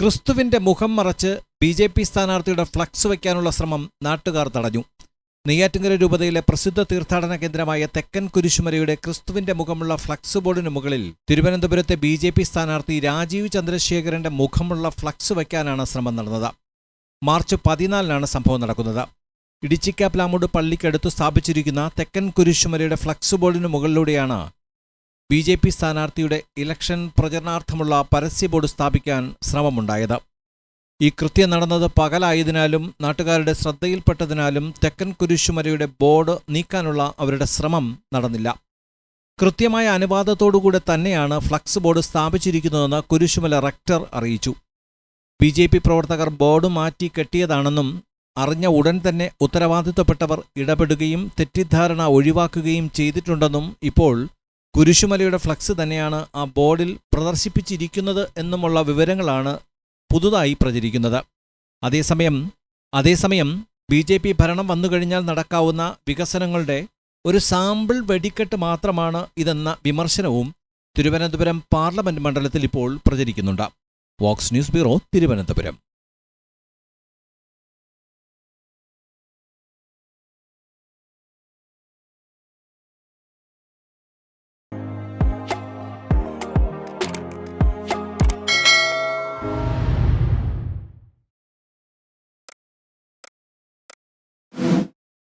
ക്രിസ്തുവിന്റെ മുഖം മറച്ച് ബി ജെ പി സ്ഥാനാർത്ഥിയുടെ ഫ്ലക്സ് വയ്ക്കാനുള്ള ശ്രമം നാട്ടുകാർ തടഞ്ഞു. നെയ്യാറ്റിങ്കര രൂപതയിലെ പ്രസിദ്ധ തീർത്ഥാടന കേന്ദ്രമായ തെക്കൻ കുരിശുമലയുടെ ക്രിസ്തുവിന്റെ മുഖമുള്ള ഫ്ലക്സ് ബോർഡിന് മുകളിൽ തിരുവനന്തപുരത്തെ ബി ജെ പി സ്ഥാനാർത്ഥി രാജീവ് ചന്ദ്രശേഖരന്റെ മുഖമുള്ള ഫ്ലക്സ് വയ്ക്കാനാണ് ശ്രമം നടന്നത്. മാർച്ച് പതിനാലിനാണ് സംഭവം നടക്കുന്നത്. ഇടിച്ചിക്കാപ്ലാമൂട് പള്ളിക്കടുത്ത് സ്ഥാപിച്ചിരിക്കുന്ന തെക്കൻ കുരിശുമലയുടെ ഫ്ലക്സ് ബോർഡിന് മുകളിലൂടെയാണ് ബി ജെ പി സ്ഥാനാർത്ഥിയുടെ ഇലക്ഷൻ പ്രചരണാർത്ഥമുള്ള പരസ്യ ബോർഡ് സ്ഥാപിക്കാൻ ശ്രമമുണ്ടായത്. ഈ കൃത്യം നടന്നത് പകലായതിനാലും നാട്ടുകാരുടെ ശ്രദ്ധയിൽപ്പെട്ടതിനാലും തെക്കൻ കുരിശുമലയുടെ ബോർഡ് നീക്കാനുള്ള അവരുടെ ശ്രമം നടന്നില്ല. കൃത്യമായ അനുവാദത്തോടുകൂടെ തന്നെയാണ് ഫ്ലക്സ് ബോർഡ് സ്ഥാപിച്ചിരിക്കുന്നതെന്ന് കുരിശുമല റെക്ടർ അറിയിച്ചു. ബി ജെ പി പ്രവർത്തകർ ബോർഡ് മാറ്റി കെട്ടിയതാണെന്നും അറിഞ്ഞ ഉടൻ തന്നെ ഉത്തരവാദിത്തപ്പെട്ടവർ ഇടപെടുകയും തെറ്റിദ്ധാരണ ഒഴിവാക്കുകയും ചെയ്തിട്ടുണ്ടെന്നും ഇപ്പോൾ കുരിശുമലയുടെ ഫ്ലക്സ് തന്നെയാണ് ആ ബോർഡിൽ പ്രദർശിപ്പിച്ചിരിക്കുന്നത് എന്നുമുള്ള വിവരങ്ങളാണ് പുതുതായി പ്രചരിക്കുന്നത്. അതേസമയം അതേസമയം ബി ജെ പി ഭരണം വന്നുകഴിഞ്ഞാൽ നടക്കാവുന്ന വികസനങ്ങളുടെ ഒരു സാമ്പിൾ വെടിക്കെട്ട് മാത്രമാണ് ഇതെന്ന വിമർശനവും തിരുവനന്തപുരം പാർലമെന്റ് മണ്ഡലത്തിൽ ഇപ്പോൾ പ്രചരിക്കുന്നുണ്ട്. Vox news bureau Thiruvananthapuram.